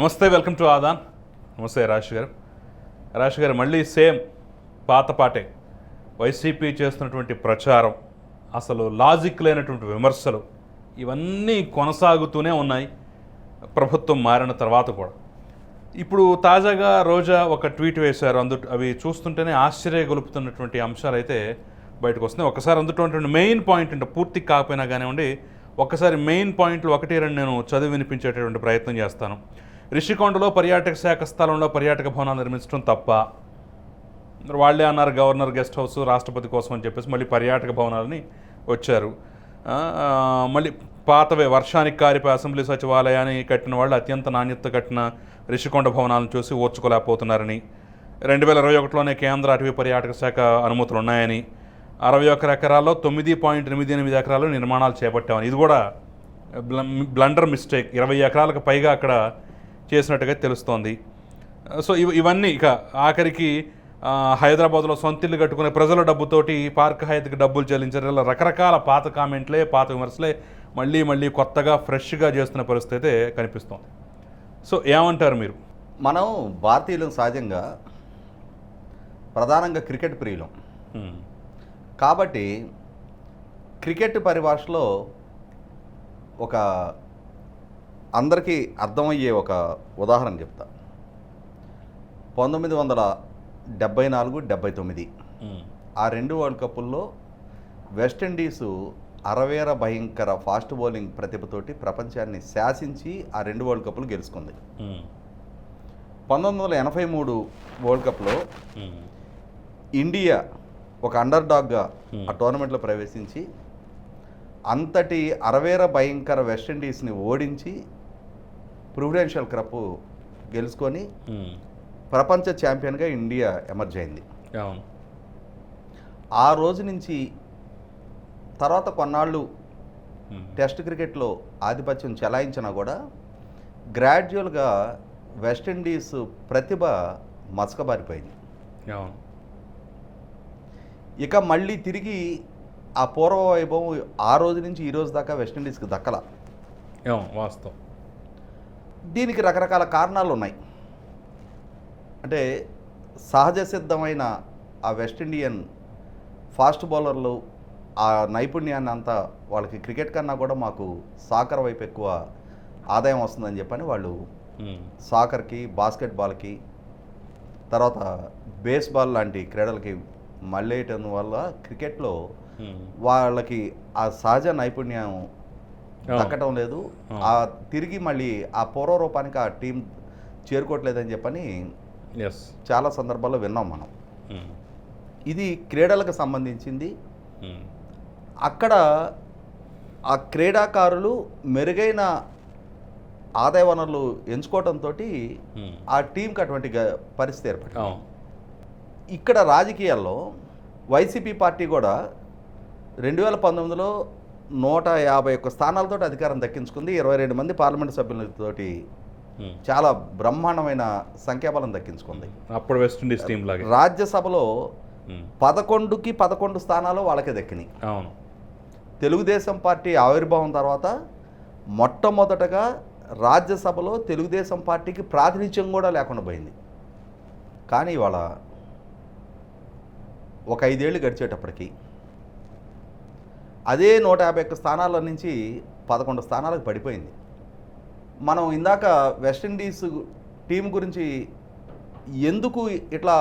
నమస్తే welcome to Aadan. నమస్తే రాజేష్ గారు. రాజేష్ గారు మళ్ళీ సేమ్ పాత పాటే. వైసీపీ చేస్తున్నటువంటి ప్రచారం అసలు లాజిక్ లేనటువంటి విమర్శలు ఇవన్నీ కొనసాగుతూనే ఉన్నాయి. ప్రభుత్వం మారిన తర్వాత కూడా. ఇప్పుడు తాజాగా రోజా ఒక ట్వీట్ వేశారు. అందు అవి చూస్తుంటేనే ఆశ్చర్యగొలుపుతున్నటువంటి అంశాలు అయితే బయటకు వస్తున్నాయి. ఒకసారి అందుతున్నటువంటి మెయిన్ పాయింట్ అంటే పూర్తి కాకపోయినా కానివ్వండి ఒకసారి మెయిన్ పాయింట్లు ఒకటి రెండు నేను చదివి వినిపించేటటువంటి ప్రయత్నం చేస్తాను. రిషికొండలో పర్యాటక శాఖ స్థలంలో పర్యాటక భవనాలు నిర్మించడం తప్ప వాళ్ళే అన్నారు గవర్నర్ గెస్ట్ హౌస్ రాష్ట్రపతి కోసం అని చెప్పేసి మళ్ళీ పర్యాటక భవనాలని వచ్చారు. మళ్ళీ పాతవే వర్షానికి కారిపోయి అసెంబ్లీ సచివాలయాన్ని కట్టిన వాళ్ళు అత్యంత నాణ్యత కట్టిన రిషికొండ భవనాలను చూసి ఓర్చుకోలేకపోతున్నారని రెండు వేల ఇరవై ఒకటిలోనే కేంద్ర అటవీ పర్యాటక శాఖ అనుమతులు ఉన్నాయని అరవై ఒక్క ఎకరాల్లో తొమ్మిది పాయింట్ ఎనిమిది ఎనిమిది ఎకరాలు నిర్మాణాలు చేపట్టామని. ఇది కూడా బ్ల- బ్లండర్ మిస్టేక్. ఇరవై ఎకరాలకు పైగా అక్కడ చేసినట్టుగా తెలుస్తోంది. సో ఇవ ఇవన్నీ ఇక ఆఖరికి హైదరాబాద్లో సొంత ఇల్లు కట్టుకునే ప్రజల డబ్బుతోటి పార్క్ హైత్కి డబ్బులు చెల్లించారు ఇలా రకరకాల పాత కామెంట్లే పాత విమర్శలే మళ్ళీ మళ్ళీ కొత్తగా ఫ్రెష్గా చేస్తున్న పరిస్థితి అయితే కనిపిస్తోంది. సో ఏమంటారు మీరు? మనం భారతీయులం సహజంగా ప్రధానంగా క్రికెట్ ప్రియులం. కాబట్టి క్రికెట్ పరిభాషలో ఒక అందరికీ అర్థమయ్యే ఒక ఉదాహరణ చెప్తా పంతొమ్మిది వందల డెబ్బై నాలుగు డెబ్బై తొమ్మిది. ఆ రెండు వరల్డ్ కప్పుల్లో వెస్టిండీసు అరవేర భయంకర ఫాస్ట్ బౌలింగ్ ప్రతిభతోటి ప్రపంచాన్ని శాసించి ఆ రెండు వరల్డ్ కప్పులు గెలుచుకుంది. పంతొమ్మిది వందల ఎనభై మూడు వరల్డ్ కప్లో. ఇండియా ఒక అండర్ డాగ్గా. ఆ టోర్నమెంట్లో ప్రవేశించి అంతటి అరవేర భయంకర వెస్టిండీస్ని ఓడించి ప్రివిడెన్షియల్ కప్ గెలుచుకొని. ప్రపంచ ఛాంపియన్గా ఇండియా ఎమర్జ్ అయింది. ఆ రోజు నుంచి తర్వాత కొన్నాళ్ళు. టెస్ట్ క్రికెట్లో ఆధిపత్యం చెలాయించినా కూడా గ్రాడ్యువల్గా వెస్టిండీస్ ప్రతిభ మసకబారిపోయింది. ఇక మళ్ళీ తిరిగి ఆ పూర్వ వైభవం ఆ రోజు నుంచి ఈ రోజు దాకా వెస్టిండీస్కి దక్కల. వాస్తవం. దీనికి రకరకాల కారణాలు ఉన్నాయి అంటే సహజ సిద్ధమైన ఆ వెస్ట్ ఇండియన్ ఫాస్ట్ బౌలర్లు ఆ నైపుణ్యాన్ని అంతా వాళ్ళకి క్రికెట్ కన్నా కూడా మాకు సాకర్ వైపు ఎక్కువ ఆదాయం వస్తుందని చెప్పని వాళ్ళు. సాకర్కి బాస్కెట్బాల్కి తర్వాత బేస్బాల్ లాంటి క్రీడలకి మళ్ళేయటం వల్ల క్రికెట్లో. వాళ్ళకి ఆ సహజ నైపుణ్యం. దక్కటం లేదు. ఆ తిరిగి మళ్ళీ ఆ పూర్వ రూపానికి ఆ టీం చేరుకోవట్లేదని చెప్పని చాలా సందర్భాల్లో విన్నాం మనం హ్మ్. ఇది క్రీడలకు సంబంధించింది హ్మ్. అక్కడ ఆ క్రీడాకారులు మెరుగైన ఆదాయ వనరులు ఎంచుకోవడంతో హ్మ్. ఆ టీంకి అటువంటి పరిస్థితి ఏర్పడింది అవును ఇక్కడ రాజకీయాల్లో వైసీపీ పార్టీ కూడా రెండు వేల పంతొమ్మిదిలో నూట యాభై ఒక్క స్థానాలతో అధికారం దక్కించుకుంది. ఇరవై రెండు మంది పార్లమెంట్ సభ్యులతోటి. చాలా బ్రహ్మాండమైన సంఖ్యాబలం దక్కించుకుంది. అప్పుడు వెస్టిండీస్ టీం లాగే. రాజ్యసభలో. పదకొండుకి పదకొండు స్థానాలు వాళ్ళకే దక్కినాయి. అవును. తెలుగుదేశం పార్టీ ఆవిర్భావం తర్వాత మొట్టమొదటగా రాజ్యసభలో తెలుగుదేశం పార్టీకి ప్రాతినిధ్యం కూడా లేకుండా పోయింది. కానీ ఇవాళ ఒక ఐదేళ్ళు గడిచేటప్పటికి అదే నూట యాభై ఒక్క స్థానాల నుంచి పదకొండు స్థానాలకు పడిపోయింది. మనం ఇందాక వెస్టిండీస్ టీం గురించి ఎందుకు ఇట్లా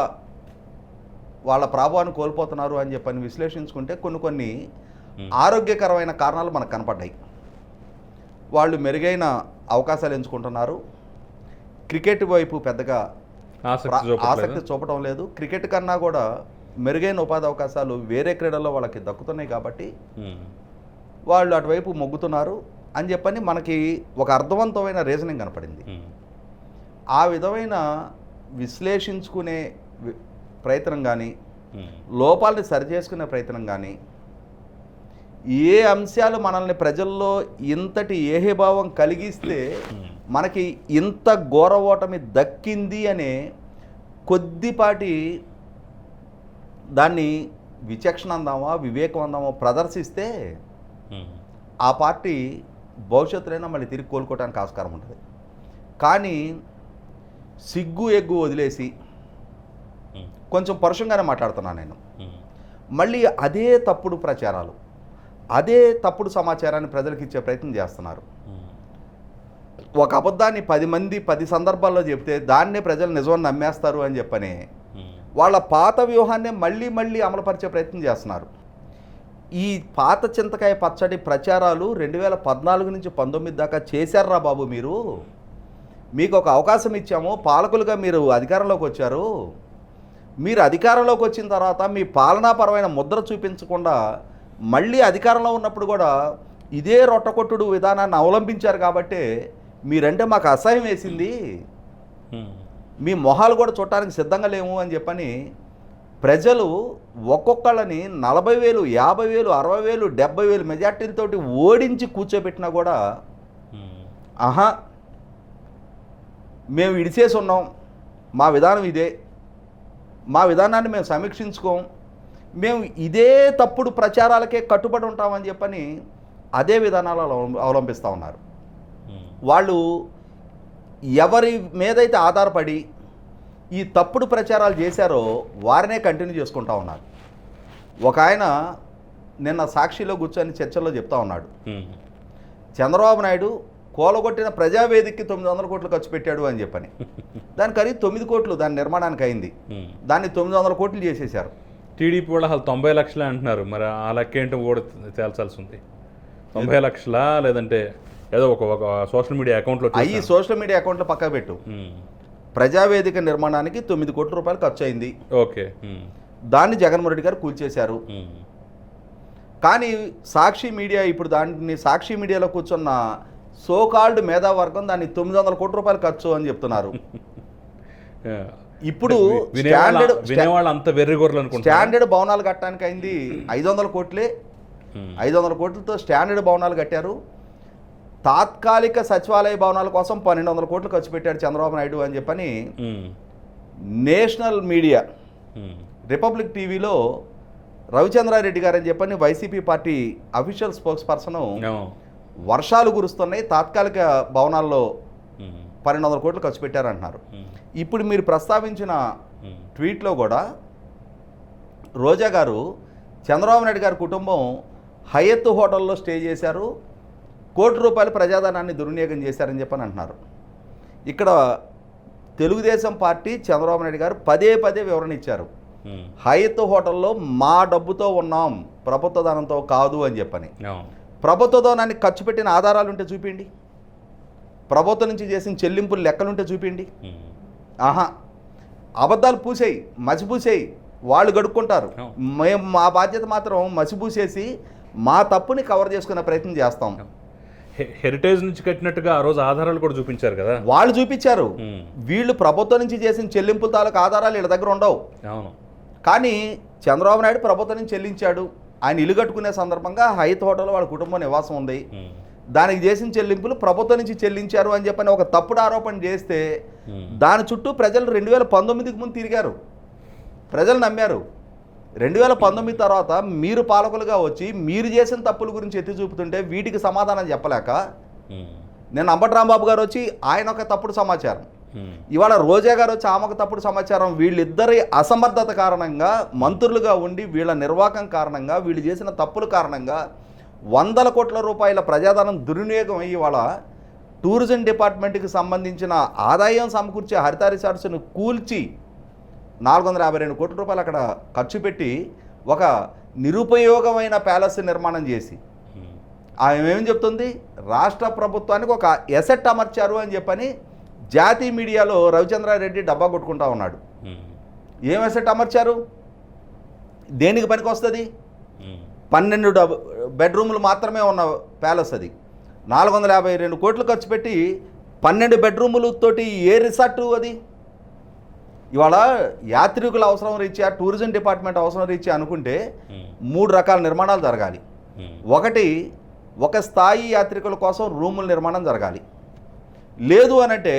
వాళ్ళ ప్రాభావాన్ని కోల్పోతున్నారు అని చెప్పని విశ్లేషించుకుంటే కొన్ని కొన్ని. ఆరోగ్యకరమైన కారణాలు మనకు కనపడ్డాయి. వాళ్ళు మెరుగైన అవకాశాలు ఎంచుకుంటున్నారు. క్రికెట్ వైపు పెద్దగా ఆసక్తి చూపడం లేదు. క్రికెట్ కన్నా కూడా మెరుగైన ఉపాధి అవకాశాలు వేరే క్రీడల్లో వాళ్ళకి దక్కుతున్నాయి కాబట్టి. వాళ్ళు అటువైపు మొగ్గుతున్నారు అని చెప్పని మనకి ఒక అర్థవంతమైన రీజనింగ్ కనపడింది. ఆ విధమైన విశ్లేషించుకునే ప్రయత్నం కానీ. లోపాలని సరిచేసుకునే ప్రయత్నం కానీ ఏ అంశాలు మనల్ని ప్రజల్లో ఇంతటి ఏహభావం కలిగిస్తే. మనకి ఇంత ఘోర ఓటమి దక్కింది అనే కొద్దిపాటి దాన్ని విచక్షణ అందామా వివేకం అందామా ప్రదర్శిస్తే. ఆ పార్టీ భవిష్యత్తులైనా మళ్ళీ తిరిగి కోలుకోవడానికి ఆస్కారం ఉంటుంది. కానీ సిగ్గు ఎగ్గు వదిలేసి కొంచెం పరుషంగానే మాట్లాడుతున్నాను నేను. మళ్ళీ అదే తప్పుడు ప్రచారాలు అదే తప్పుడు సమాచారాన్ని ప్రజలకు ఇచ్చే ప్రయత్నం చేస్తున్నారు. ఒక అబద్ధాన్ని పది మంది పది సందర్భాల్లో చెప్తే దాన్నే ప్రజలు నిజమని నమ్మేస్తారు అని చెప్పని వాళ్ళ పాత వ్యూహాన్నే మళ్ళీ మళ్ళీ అమలుపరిచే ప్రయత్నం చేస్తున్నారు. ఈ పాత చింతకాయ పచ్చడి ప్రచారాలు రెండు వేల పద్నాలుగు నుంచి పంతొమ్మిది దాకా చేశారా బాబు మీరు? మీకు ఒక అవకాశం ఇచ్చాము. పాలకులుగా మీరు అధికారంలోకి వచ్చారు. మీరు అధికారంలోకి వచ్చిన తర్వాత మీ పాలనాపరమైన ముద్ర చూపించకుండా మళ్ళీ అధికారంలో ఉన్నప్పుడు కూడా ఇదే రొట్టకొట్టుడు విధానాన్ని అవలంబించారు కాబట్టి మీరంటే మాకు అసహ్యం వేసింది. మీ మొహాలు కూడా చూడటానికి సిద్ధంగా లేము అని చెప్పని ప్రజలు ఒక్కొక్కళ్ళని నలభై వేలు యాభై వేలు అరవై వేలు డెబ్బై వేలు మెజార్టీలతోటి ఓడించి కూర్చోబెట్టినా కూడా ఉమ్, ఆహా మేము ఇడిచేసి ఉన్నాం. మా విధానం ఇదే. మా విధానాన్ని మేము సమీక్షించుకోం. మేము ఇదే తప్పుడు ప్రచారాలకే కట్టుబడి ఉంటామని చెప్పని అదే విధానాలు అవలం- అవలంబిస్తూ ఉన్నారు. ఉమ్, వాళ్ళు ఎవరి మీదైతే ఆధారపడి ఈ తప్పుడు ప్రచారాలు చేశారో వారినే కంటిన్యూ చేసుకుంటా ఉన్నారు ఒక ఆయన నిన్న సాక్షిలో కూర్చొని చర్చల్లో చెప్తా ఉన్నాడు. చంద్రబాబు నాయుడు కూలగొట్టిన ప్రజావేదికకి తొమ్మిది వందల కోట్లు ఖర్చు పెట్టాడు అని చెప్పని. దాని ఖరీదు తొమ్మిది కోట్లు దాని నిర్మాణానికి అయింది. దాన్ని తొమ్మిది వందల కోట్లు చేసేశారు. టీడీపీ వాళ్ళు అసలు తొంభై లక్షలే అంటున్నారు. మరి ఆ లెక్క ఏంటో కూడా తేల్చాల్సి ఉంది. తొంభై లక్షలా లేదంటే ఏదో ఒక సోషల్ మీడియా అకౌంట్లో చూశాను. సోషల్ మీడియా అకౌంట్లో పక్కకు పెట్టు. ప్రజావేదిక నిర్మాణానికి తొమ్మిది కోట్ల రూపాయలు ఖర్చు అయింది ఓకే దాన్ని జగన్మోహన్ రెడ్డి గారు కూల్చేశారు. కానీ సాక్షి మీడియా ఇప్పుడు దాన్ని సాక్షి మీడియాలో కూర్చున్న సోకాల్డ్ మేధావర్గం దాన్ని తొమ్మిది వందల కోట్ల రూపాయలు ఖర్చు అని చెప్తున్నారు. ఇప్పుడు వినేవాళ్ళ అంత వెర్రిగొర్రెలు స్టాండర్డ్ భవనాలు కట్టడానికి అయింది ఐదు వందల కోట్లే. ఐదు వందల కోట్లతో స్టాండర్డ్ భవనాలు కట్టారు. తాత్కాలిక సచివాలయ భవనాల కోసం పన్నెండు వందల కోట్లు ఖర్చు పెట్టాడు చంద్రబాబు నాయుడు అని చెప్పని నేషనల్ మీడియా రిపబ్లిక్ టీవీలో రవిచంద్రారెడ్డి గారు అని చెప్పని YCP party official spokesperson వర్షాలు కురుస్తున్నాయి తాత్కాలిక భవనాల్లో పన్నెండు వందల కోట్లు ఖర్చు పెట్టారంటున్నారు. ఇప్పుడు మీరు ప్రస్తావించిన ట్వీట్లో కూడా రోజా గారు చంద్రబాబు నాయుడు గారి కుటుంబం హయత్ హోటల్లో స్టే చేశారు కోటి రూపాయల ప్రజాధనాన్ని దుర్వినియోగం చేశారని చెప్పని అంటున్నారు. ఇక్కడ తెలుగుదేశం పార్టీ చంద్రబాబు నాయుడు గారు పదే పదే వివరణ ఇచ్చారు. హయత్ హోటల్లో మా డబ్బుతో ఉన్నాం ప్రభుత్వ ధనంతో కాదు అని చెప్పని. ప్రభుత్వ ధనాన్ని ఖర్చు పెట్టిన ఆధారాలు ఉంటే చూపిండి ప్రభుత్వం నుంచి చేసిన చెల్లింపులు లెక్కలుంటే చూపిండి ఆహా. అబద్ధాలు పూసేయి మసిపూసేయి వాళ్ళు గడుక్కుంటారు. మేము మా బాధ్యత మాత్రం మసిపూసేసి మా తప్పుని కవర్ చేసుకునే ప్రయత్నం చేస్తాం. హెరిటేజ్ నుంచి కట్టినట్టుగా ఆ రోజు ఆధారాలు కూడా చూపించారు కదా. వాళ్ళు చూపించారు. వీళ్ళు ప్రభుత్వం నుంచి చేసిన చెల్లింపుల తాలూకు ఆధారాలు వీళ్ళ దగ్గర ఉండవు. అవును. కానీ చంద్రబాబు నాయుడు ప్రభుత్వం నుంచి చెల్లించాడు. ఆయన ఇల్లు కట్టుకునే సందర్భంగా హైత్ హోటల్ వాళ్ళ కుటుంబం నివాసం ఉంది. దానికి చేసిన చెల్లింపులు ప్రభుత్వం నుంచి చెల్లించారు అని చెప్పని ఒక తప్పుడు ఆరోపణ చేస్తే దాని చుట్టూ ప్రజలు రెండు వేల పంతొమ్మిదికి ముందు తిరిగారు. ప్రజలు నమ్మారు. రెండు వేల పంతొమ్మిది తర్వాత మీరు పాలకులుగా వచ్చి మీరు చేసిన తప్పుల గురించి ఎత్తి చూపుతుంటే వీటికి సమాధానం చెప్పలేక నేను అంబటి రాంబాబు గారు వచ్చి ఆయన ఒక తప్పుడు సమాచారం. ఇవాళ రోజా గారు వచ్చి ఆమెకు తప్పుడు సమాచారం. వీళ్ళిద్దరి అసమర్థత కారణంగా మంత్రులుగా ఉండి వీళ్ళ నిర్వాహకం కారణంగా వీళ్ళు చేసిన తప్పుల కారణంగా వందల కోట్ల రూపాయల ప్రజాధనం దుర్వినియోగం అయ్యి ఇవాళ టూరిజం డిపార్ట్మెంట్కి సంబంధించిన ఆదాయం సమకూర్చే హరిత రిసార్ట్స్ను కూల్చి నాలుగు వందల యాభై రెండు కోట్ల రూపాయలు అక్కడ ఖర్చు పెట్టి ఒక నిరుపయోగమైన ప్యాలెస్ నిర్మాణం చేసి. ఉమ్, ఆమె ఏం చెప్తుంది? రాష్ట్ర ప్రభుత్వానికి ఒక ఎసెట్ అమర్చారు అని చెప్పని జాతీయ మీడియాలో రవిచంద్రారెడ్డి డబ్బా కొట్టుకుంటా ఉన్నాడు. ఉమ్, ఏం ఎసెట్ అమర్చారు? దేనికి పనికి వస్తుంది ఉమ్, పన్నెండు డబ్ బెడ్రూములు మాత్రమే ఉన్న ప్యాలెస్ అది. నాలుగు వందల యాభై రెండు కోట్లు ఖర్చు పెట్టి పన్నెండు బెడ్రూములతోటి ఏ రిసార్టు అది? ఇవాళ యాత్రికుల అవసరం రీత్యా టూరిజం డిపార్ట్మెంట్ అవసరం రీత్యా అనుకుంటే ఉమ్, మూడు రకాల నిర్మాణాలు జరగాలి. ఉమ్, ఒకటి ఒక స్థాయి యాత్రికుల కోసం రూముల నిర్మాణం జరగాలి. లేదు అనంటే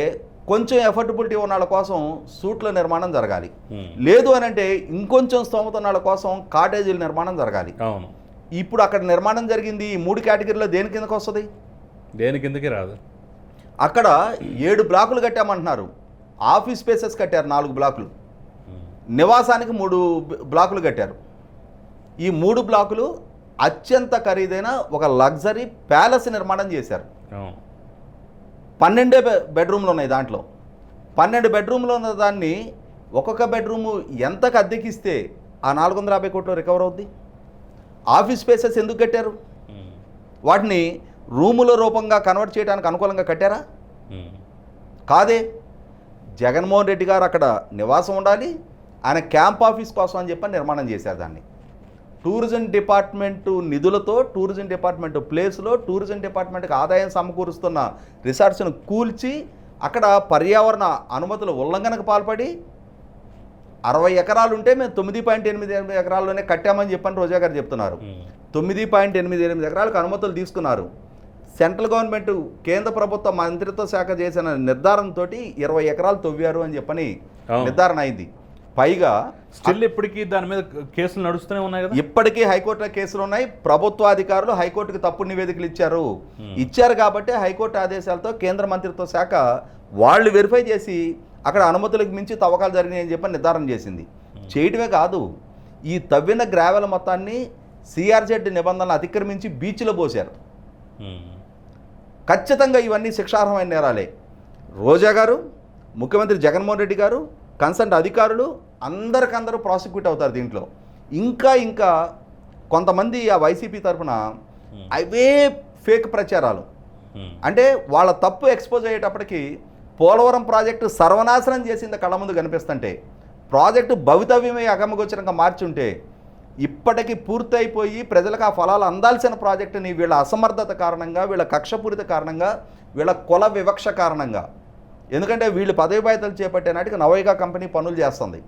కొంచెం ఎఫర్టబిలిటీ ఉన్న వాళ్ళ కోసం సూట్ల నిర్మాణం జరగాలి. ఉమ్, లేదు అనంటే ఇంకొంచెం స్తోమత ఉన్న వాళ్ళ కోసం కాటేజీల నిర్మాణం జరగాలి. ఇప్పుడు అక్కడ నిర్మాణం జరిగింది ఈ మూడు కేటగిరీలో దేని కిందకు వస్తుంది? దేని కిందకి రాదు? అక్కడ ఏడు బ్లాకులు కట్టామంటున్నారు. ఆఫీస్ స్పేసెస్ కట్టారు నాలుగు బ్లాకులు. నివాసానికి మూడు బ్లాకులు కట్టారు. ఈ మూడు బ్లాకులు అత్యంత ఖరీదైన ఒక లగ్జరీ ప్యాలెస్ నిర్మాణం చేశారు. పన్నెండే బెడ్రూమ్లు ఉన్నాయి దాంట్లో. పన్నెండు బెడ్రూమ్లు ఉన్న దాన్ని ఒక్కొక్క బెడ్రూము ఎంతకు అద్దెకిస్తే ఆ నాలుగు వందల యాభై కోట్లు రికవర్ అవుద్ది? ఆఫీస్ స్పేసెస్ ఎందుకు కట్టారు. వాటిని రూముల రూపంగా కన్వర్ట్ చేయడానికి అనుకూలంగా కట్టారా. కాదే. జగన్మోహన్ రెడ్డి గారు అక్కడ నివాసం ఉండాలి. ఆయన క్యాంప్ ఆఫీస్ కోసం అని చెప్పి నిర్మాణం చేశారు దాన్ని. టూరిజం డిపార్ట్మెంటు నిధులతో టూరిజం డిపార్ట్మెంట్ ప్లేస్లో టూరిజం డిపార్ట్మెంట్కి ఆదాయం సమకూరుస్తున్న రిసార్ట్స్ను కూల్చి అక్కడ పర్యావరణ అనుమతుల ఉల్లంఘనకు పాల్పడి అరవై ఎకరాలు ఉంటే మేము తొమ్మిది పాయింట్ ఎనిమిది ఎనిమిది ఎకరాల్లోనే కట్టామని చెప్పని రోజా గారు చెప్తున్నారు. తొమ్మిది పాయింట్ ఎనిమిది ఎనిమిది ఎకరాలకు అనుమతులు తీసుకున్నారు. సెంట్రల్ గవర్నమెంట్ కేంద్ర ప్రభుత్వ మంత్రిత్వ శాఖ చేసిన నిర్ధారణతో ఇరవై ఎకరాలు తవ్వారు అని చెప్పని. నిర్ధారణ అయింది. పైగా స్టిల్ ఇప్పటికీ దాని మీద కేసులు నడుస్తూనే ఉన్నాయి కదా? ఇప్పటికీ హైకోర్టులో కేసులు ఉన్నాయి. ప్రభుత్వ అధికారులు హైకోర్టుకు తప్పుడు నివేదికలు ఇచ్చారు. ఇచ్చారు కాబట్టి హైకోర్టు ఆదేశాలతో కేంద్ర మంత్రిత్వ శాఖ వాళ్ళు వెరిఫై చేసి అక్కడ అనుమతులకు మించి తవ్వకాలు జరిగినాయి అని చెప్పి నిర్ధారణ చేసింది. చేయటమే కాదు ఈ తవ్విన గ్రావెల మొత్తాన్ని సిఆర్జెడ్ నిబంధనలు అతిక్రమించి బీచ్లో పోశారు. ఖచ్చితంగా ఇవన్నీ శిక్షార్హమైన నేరాలే. రోజా గారు ముఖ్యమంత్రి జగన్మోహన్ రెడ్డి గారు కన్సర్న్ అధికారులు అందరికందరూ ప్రాసిక్యూట్ అవుతారు దీంట్లో. ఇంకా ఇంకా కొంతమంది ఆ వైసీపీ తరఫున అవే ఫేక్ ప్రచారాలు. ఉమ్. అంటే వాళ్ళ తప్పు ఎక్స్పోజ్ అయ్యేటప్పటికి పోలవరం ప్రాజెక్టు సర్వనాశనం చేసింది కళ్ళ ముందు కనిపిస్తుంటే ప్రాజెక్టు భవితవ్యమే అగమగోచరంగా మార్చుంటే ఇప్పటికి పూర్తయిపోయి ప్రజలకు ఆ ఫలాలు అందాల్సిన ప్రాజెక్టుని వీళ్ళ అసమర్థత కారణంగా వీళ్ళ కక్షపూరిత కారణంగా వీళ్ళ కుల వివక్ష కారణంగా ఎందుకంటే వీళ్ళు పదవి బాధ్యతలు చేపట్టే నాటికి నవయుగ కంపెనీ పనులు చేస్తుంది.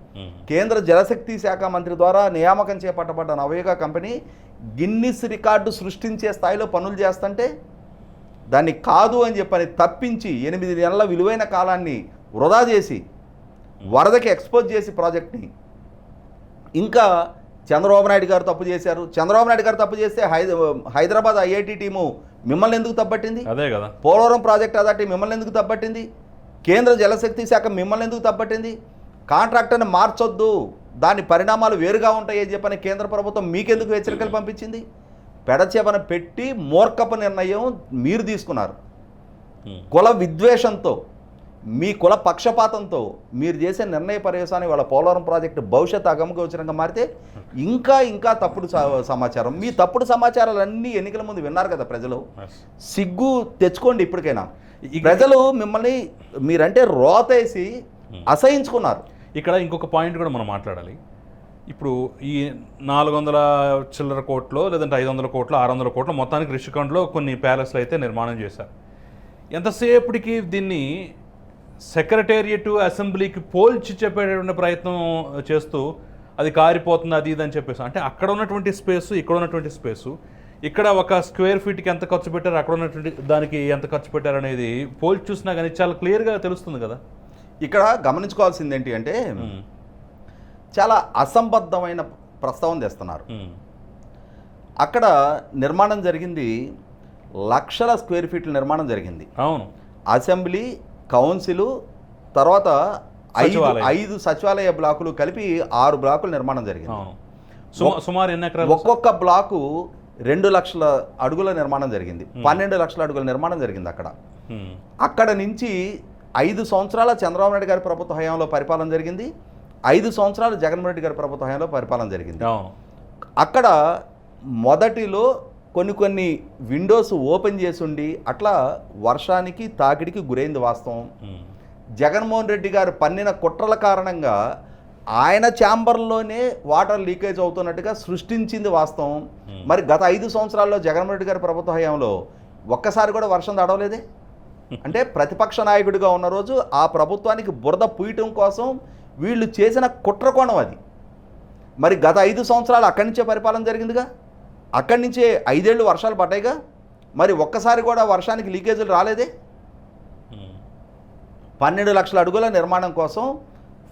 కేంద్ర జలశక్తి శాఖ మంత్రి ద్వారా నియామకం చేపట్టబడ్డ నవయుగ కంపెనీ గిన్నిస్ రికార్డు సృష్టించే స్థాయిలో పనులు చేస్తుంటే దాన్ని కాదు అని చెప్పని తప్పించి ఎనిమిది నెలల విలువైన కాలాన్ని వృధా చేసి వరదకి ఎక్స్పోజ్ చేసి ప్రాజెక్ట్ని ఇంకా చంద్రబాబు నాయుడు గారు తప్పు చేశారు. చంద్రబాబు నాయుడు గారు తప్పు చేస్తే హైద హైదరాబాద్ ఐఐటి టీము మిమ్మల్ని ఎందుకు తప్పట్టింది? అదే కదా. పోలవరం ప్రాజెక్ట్ అథారిటీ మిమ్మల్ని ఎందుకు తప్పట్టింది? కేంద్ర జలశక్తి శాఖ మిమ్మల్ని ఎందుకు తప్పట్టింది? కాంట్రాక్టర్ని మార్చొద్దు. దాని పరిణామాలు వేరుగా ఉంటాయని చెప్పని కేంద్ర ప్రభుత్వం మీకెందుకు హెచ్చరికలు పంపించింది? పెడచేపన పెట్టి మూర్ఖపు నిర్ణయం మీరు తీసుకున్నారు. కుల విద్వేషంతో మీ కుల పక్షపాతంతో మీరు చేసే నిర్ణయ పర్యవసానం వాళ్ళ పోలవరం ప్రాజెక్టు భవిష్యత్ అగమగోచరంగా మారితే ఇంకా ఇంకా తప్పుడు స- సమాచారం. మీ తప్పుడు సమాచారాలన్నీ ఎన్నికల ముందు విన్నారు కదా ప్రజలు. సిగ్గు తెచ్చుకోండి ఇప్పటికైనా. ప్రజలు మిమ్మల్ని మీరంటే రోతేసి అసహించుకున్నారు. ఇక్కడ ఇంకొక పాయింట్ కూడా మనం మాట్లాడాలి. ఇప్పుడు ఈ నాలుగు వందల చిల్లర కోట్లు లేదంటే ఐదు వందల కోట్లు ఆరు వందల కోట్లు మొత్తానికి రిషికొండలో కొన్ని ప్యాలెస్లు అయితే నిర్మాణం చేశారు. ఎంతసేపటికి దీన్ని సెక్రటేరియట్ అసెంబ్లీకి పోల్చి చెప్పేటటువంటి ప్రయత్నం చేస్తూ అది కారిపోతుంది అది ఇది అని చెప్పేసి. అంటే అక్కడ ఉన్నటువంటి స్పేస్ ఇక్కడ ఉన్నటువంటి స్పేసు. ఇక్కడ ఒక స్క్వేర్ ఫీట్కి ఎంత ఖర్చు పెట్టారు అక్కడ ఉన్నటువంటి దానికి ఎంత ఖర్చు పెట్టారు అనేది పోల్చి చూసినా కానీ చాలా క్లియర్గా తెలుస్తుంది కదా. ఇక్కడ గమనించుకోవాల్సింది ఏంటి అంటే. చాలా అసంబద్ధమైన ప్రస్తావన తెస్తున్నారు. అక్కడ నిర్మాణం జరిగింది లక్షల స్క్వేర్ ఫీట్ల నిర్మాణం జరిగింది. అవును. అసెంబ్లీ కౌన్సిల్ తర్వాత ఐదు సచివాలయం. ఐదు సచివాలయ బ్లాకులు కలిపి ఆరు బ్లాకులు నిర్మాణం జరిగింది. సుమారు ఎన్ని ఎకరాలు ఒక్కొక్క బ్లాకు రెండు లక్షల అడుగుల నిర్మాణం జరిగింది. పన్నెండు లక్షల అడుగుల నిర్మాణం జరిగింది అక్కడ. అక్కడ నుంచి ఐదు సంవత్సరాల చంద్రబాబు నాయుడు గారి ప్రభుత్వ హయాంలో పరిపాలన జరిగింది. ఐదు సంవత్సరాలు జగన్మోహన్ రెడ్డి గారి ప్రభుత్వ హయాంలో పరిపాలన జరిగింది. అక్కడ మొదటిలో కొన్ని కొన్ని విండోస్ ఓపెన్ చేసుండి అట్లా వర్షానికి తాకిడికి గురైంది వాస్తవం. జగన్మోహన్ రెడ్డి గారు పన్నిన కుట్రల కారణంగా ఆయన ఛాంబర్లోనే వాటర్ లీకేజ్ అవుతున్నట్టుగా సృష్టించింది వాస్తవం. మరి గత ఐదు సంవత్సరాల్లో జగన్మోహన్ రెడ్డి గారి ప్రభుత్వ హయాంలో ఒక్కసారి కూడా వర్షం తడవలేదే? అంటే ప్రతిపక్ష నాయకుడిగా ఉన్న రోజు ఆ ప్రభుత్వానికి బురద పూయటం కోసం వీళ్ళు చేసిన కుట్రకోణం అది. మరి గత ఐదు సంవత్సరాలు అక్కడి నుంచే పరిపాలన జరిగిందిగా? అక్కడి నుంచే ఐదేళ్ళు వర్షాలు పడ్డాయిగా మరి ఒక్కసారి కూడా వర్షానికి లీకేజీలు రాలేదే. పన్నెండు లక్షల అడుగుల నిర్మాణం కోసం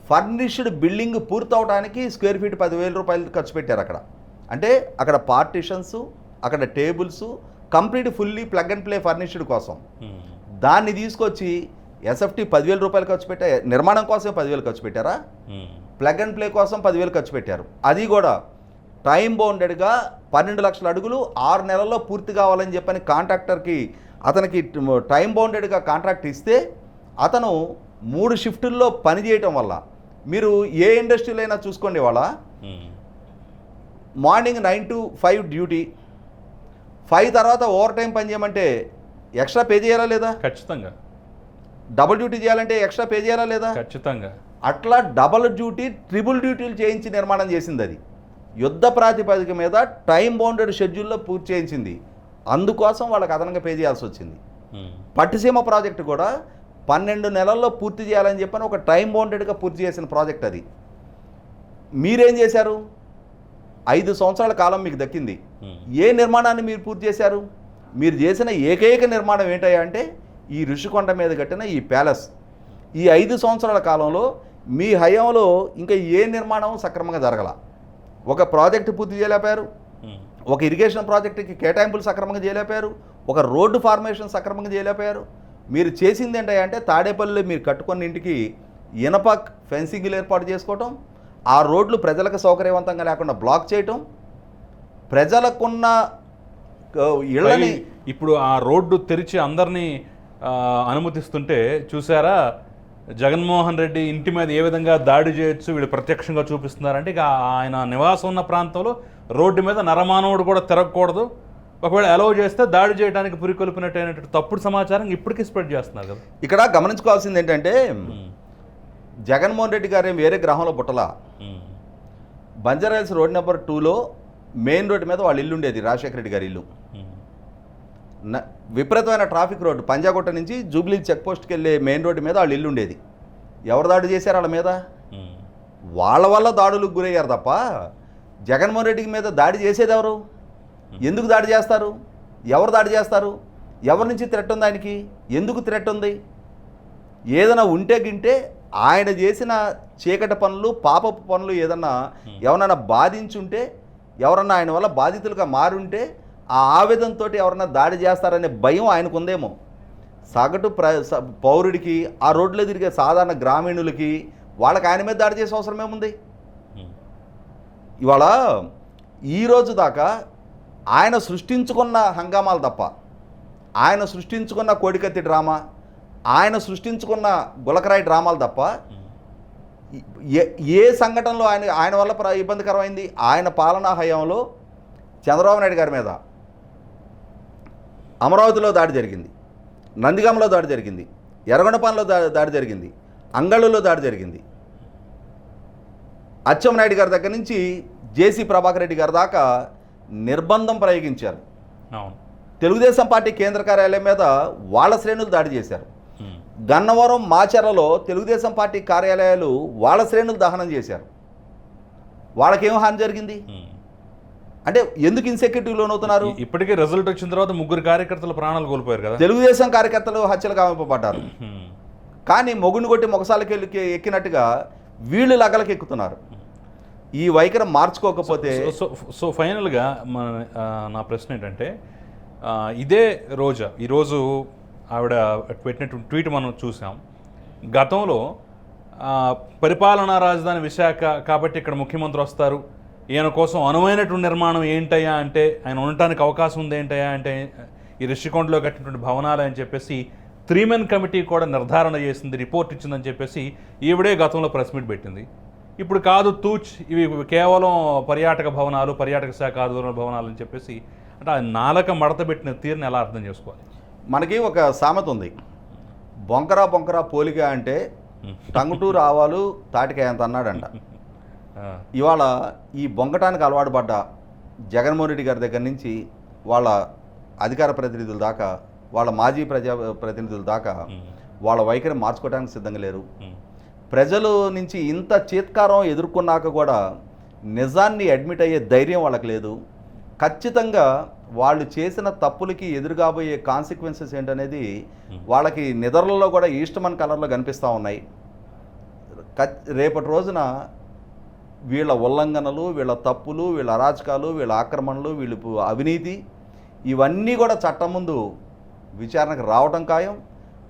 ఫర్నిష్డ్ బిల్డింగ్ పూర్తవడానికి స్క్వేర్ ఫీట్ పదివేల రూపాయలు ఖర్చు పెట్టారు అక్కడ అంటే అక్కడ పార్టిషన్స్ అక్కడ tables complete fully plug and play furnished కోసం. దాన్ని తీసుకొచ్చి ఎస్ఎఫ్టీ పదివేల రూపాయలు ఖర్చు పెట్టా నిర్మాణం కోసం పదివేలు ఖర్చు పెట్టారా. ప్లగ్ అండ్ ప్లే కోసం పదివేలు ఖర్చు పెట్టారు అది కూడా టైం బౌండెడ్గా పన్నెండు లక్షల అడుగులు ఆరు నెలల్లో పూర్తి కావాలని చెప్పని కాంట్రాక్టర్కి అతనికి టైం బౌండెడ్గా కాంట్రాక్ట్ ఇస్తే అతను మూడు షిఫ్టుల్లో పని చేయటం వల్ల మీరు ఏ ఇండస్ట్రీలో అయినా చూసుకోండి వాళ్ళ. Morning nine to five duty five తర్వాత ఓవర్ టైం పని చేయమంటే ఎక్స్ట్రా పే చేయాలా లేదా? ఖచ్చితంగా. డబుల్ డ్యూటీ చేయాలంటే ఎక్స్ట్రా పే చేయాలా లేదా? ఖచ్చితంగా. అట్లా డబల్ డ్యూటీ ట్రిపుల్ డ్యూటీలు చేయించి నిర్మాణం చేసింది అది. యుద్ధ ప్రాతిపదిక మీద టైం బౌండెడ్ షెడ్యూల్లో పూర్తి చేయించింది. అందుకోసం వాళ్ళకి అదనంగా పే చేయాల్సి వచ్చింది. పట్టిసీమ ప్రాజెక్టు కూడా పన్నెండు నెలల్లో పూర్తి చేయాలని చెప్పని ఒక టైం బౌండెడ్గా పూర్తి చేసిన ప్రాజెక్ట్ అది. మీరేం చేశారు? ఐదు సంవత్సరాల కాలం మీకు దక్కింది. ఏ నిర్మాణాన్ని మీరు పూర్తి చేశారు? మీరు చేసిన ఏకైక నిర్మాణం ఏంటయ్యా అంటే ఈ ఋషికొండ మీద కట్టిన ఈ ప్యాలెస్. ఈ ఐదు సంవత్సరాల కాలంలో మీ హయాంలో ఇంకా ఏ నిర్మాణం సక్రమంగా జరగల? ఒక ప్రాజెక్టు పూర్తి చేయలేకపోయారు. ఉమ్. ఒక ఇరిగేషన్ ప్రాజెక్టుకి కేటాయింపులు సక్రమంగా చేయలేకపోయారు. ఒక రోడ్డు ఫార్మేషన్ సక్రమంగా చేయలేకపోయారు. మీరు చేసింది ఏంటంటే తాడేపల్లిలో మీరు కట్టుకున్న ఇంటికి ఇనప ఫెన్సింగ్లు ఏర్పాటు చేసుకోవటం ఆ రోడ్లు ప్రజలకు సౌకర్యవంతంగా లేకుండా బ్లాక్ చేయటం ప్రజలకున్న ఇళ్ళని ఇప్పుడు ఆ రోడ్డు తెరిచి అందరినీ అనుమతిస్తుంటే చూసారా? జగన్మోహన్ రెడ్డి ఇంటి మీద ఏ విధంగా దాడి చేయొచ్చు వీళ్ళు ప్రత్యక్షంగా చూపిస్తున్నారంటే ఇక ఆయన నివాసం ఉన్న ప్రాంతంలో రోడ్డు మీద నరమానవుడు కూడా తిరగకూడదు ఒకవేళ అలౌ చేస్తే దాడి చేయడానికి పురికొల్పినట్టయినటువంటి తప్పుడు సమాచారం ఇప్పటికీ స్ప్రెడ్ చేస్తున్నారు కదా ఇక్కడ గమనించుకోవాల్సింది ఏంటంటే ఉమ్. జగన్మోహన్ రెడ్డి గారు వేరే గ్రహంలో పుట్టలా ఉమ్. బంజారాహిల్స్ రోడ్ నెంబర్ టూలో మెయిన్ రోడ్డు మీద వాళ్ళ ఇల్లు ఉండేది రాజశేఖర రెడ్డి గారి ఇల్లు విపరీతమైన ట్రాఫిక్ రోడ్డు. పంజాగుట్ట నుంచి జూబ్లీ చెక్ పోస్ట్కి వెళ్ళే మెయిన్ రోడ్డు మీద వాళ్ళు ఇల్లు ఉండేది ఎవరు దాడి చేశారు వాళ్ళ మీద. వాళ్ళ వల్ల దాడులకు గురయ్యారు తప్ప జగన్మోహన్ రెడ్డి మీద దాడి చేసేది ఎవరు? ఎందుకు దాడి చేస్తారు? ఎవరు దాడి చేస్తారు? ఎవరి నుంచి థ్రెట్ ఉంది ఆయనకి? ఎందుకు థ్రెట్ ఉంది? ఏదైనా ఉంటే గింటే ఆయన చేసిన చీకటి పనులు పాపపు పనులు ఏదన్నా ఎవరన్నా బాధించుంటే ఎవరన్నా ఆయన వల్ల బాధితులుగా మారుంటే ఆ ఆవేదనతో ఎవరన్నా దాడి చేస్తారనే భయం ఆయనకు ఉందేమో సగటు ప్ర పౌరుడికి ఆ రోడ్లో తిరిగే సాధారణ గ్రామీణులకి వాళ్ళకి ఆయన మీద దాడి చేసే అవసరం ఏముంది. ఇవాళ ఈ రోజు దాకా ఆయన సృష్టించుకున్న హంగామాలు తప్ప ఆయన సృష్టించుకున్న కోడికత్తి డ్రామా ఆయన సృష్టించుకున్న గులకరాయి డ్రామాలు తప్ప ఏ సంఘటనలో ఆయన ఆయన వల్ల ఇబ్బందికరమైంది? ఆయన పాలనా హయాంలో చంద్రబాబు నాయుడు గారి మీద. అమరావతిలో దాడి జరిగింది నందిగామలో దాడి జరిగింది ఎర్రగొండపాలెంలో దా దాడి జరిగింది అంగళ్ళలో దాడి జరిగింది. అచ్చెన్నాయుడు గారి దగ్గర నుంచి జేసీ ప్రభాకర్ రెడ్డి గారి దాకా నిర్బంధం ప్రయోగించారు. తెలుగుదేశం పార్టీ కేంద్ర కార్యాలయం మీద వాళ్ళ శ్రేణులు దాడి చేశారు. గన్నవరం మాచర్లలో తెలుగుదేశం పార్టీ కార్యాలయాలు వాళ్ళ శ్రేణులు దహనం చేశారు. వాళ్ళకేం హాని జరిగింది. అంటే ఎందుకు ఇన్సెక్యూరిటీ లోనవుతున్నారు? ఇ- ఇప్పటికే రిజల్ట్ వచ్చిన తర్వాత ముగ్గురు కార్యకర్తలు ప్రాణాలు కోల్పోయారు కదా. తెలుగుదేశం కార్యకర్తలు హత్యలు కావింపబడ్డారు ఉమ్. కానీ మొగుని కొట్టి మొగసాలకి ఎక్కినట్టుగా వీళ్ళు లగలకి ఎక్కుతున్నారు. ఈ వైఖరి మార్చుకోకపోతే సో- సో ఫైనల్గా మన నా ప్రశ్న ఏంటంటే ఇదే రోజా ఈరోజు ఆవిడ పెట్టినటువంటి ట్వీట్ మనం చూసాం. గతంలో పరిపాలనా రాజధాని విశాఖ కాబట్టి ఇక్కడ ముఖ్యమంత్రి వస్తారు. ఈయన కోసం అనువైనటువంటి నిర్మాణం ఏంటయ్యా అంటే ఆయన ఉండటానికి అవకాశం ఉంది ఏంటయ్యా అంటే ఈ రిషికొండలో కట్టినటువంటి భవనాలు అని చెప్పేసి త్రీ మెన్ కమిటీ కూడా నిర్ధారణ చేసింది రిపోర్ట్ ఇచ్చిందని చెప్పేసి ఈవిడే గతంలో ప్రెస్ మీట్ పెట్టింది. ఇప్పుడు కాదు తూచ్ ఇవి కేవలం పర్యాటక భవనాలు పర్యాటక శాఖ ఆధ్వర్యంలో భవనాలు అని చెప్పేసి అంటే ఆ నాలక మడత పెట్టిన తీరుని ఎలా అర్థం చేసుకోవాలి? మనకి ఒక సామెత ఉంది. బొంకరా బొంకరా పోలిక అంటే టంగుటూరు ఆవాలు తాటికాయ అంత అన్నాడంట. ఇవాళ ఈ బొంకటానికి అలవాటు పడ్డ జగన్మోహన్ రెడ్డి గారి దగ్గర నుంచి వాళ్ళ అధికార ప్రతినిధుల దాకా వాళ్ళ మాజీ ప్రజా ప్రతినిధుల దాకా వాళ్ళ వైఖరి మార్చుకోవడానికి సిద్ధంగా లేరు. ప్రజలు నుంచి ఇంత చీత్కారం ఎదుర్కొన్నాక కూడా నిజాన్ని అడ్మిట్ అయ్యే ధైర్యం వాళ్ళకి లేదు. ఖచ్చితంగా వాళ్ళు చేసిన తప్పులకి ఎదురుగాబోయే కాన్సిక్వెన్సెస్ ఏంటనేది వాళ్ళకి నిద్రలలో కూడా ఈస్టమన్ కలర్లో కనిపిస్తూ ఉన్నాయి. రేపటి రోజున వీళ్ళ ఉల్లంఘనలు వీళ్ళ తప్పులు వీళ్ళ అరాచకాలు వీళ్ళ ఆక్రమణలు వీళ్ళు అవినీతి ఇవన్నీ కూడా చట్టం ముందు విచారణకు రావటం ఖాయం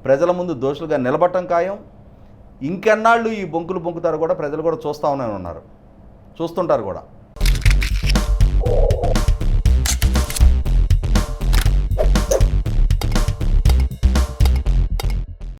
ప్రజల ముందు దోషులుగా నిలబడటం ఖాయం. ఇంకెన్నాళ్ళు ఈ బొంకులు బొంకుతారు కూడా ప్రజలు కూడా చూస్తూ ఉన్నారు. చూస్తుంటారు కూడా.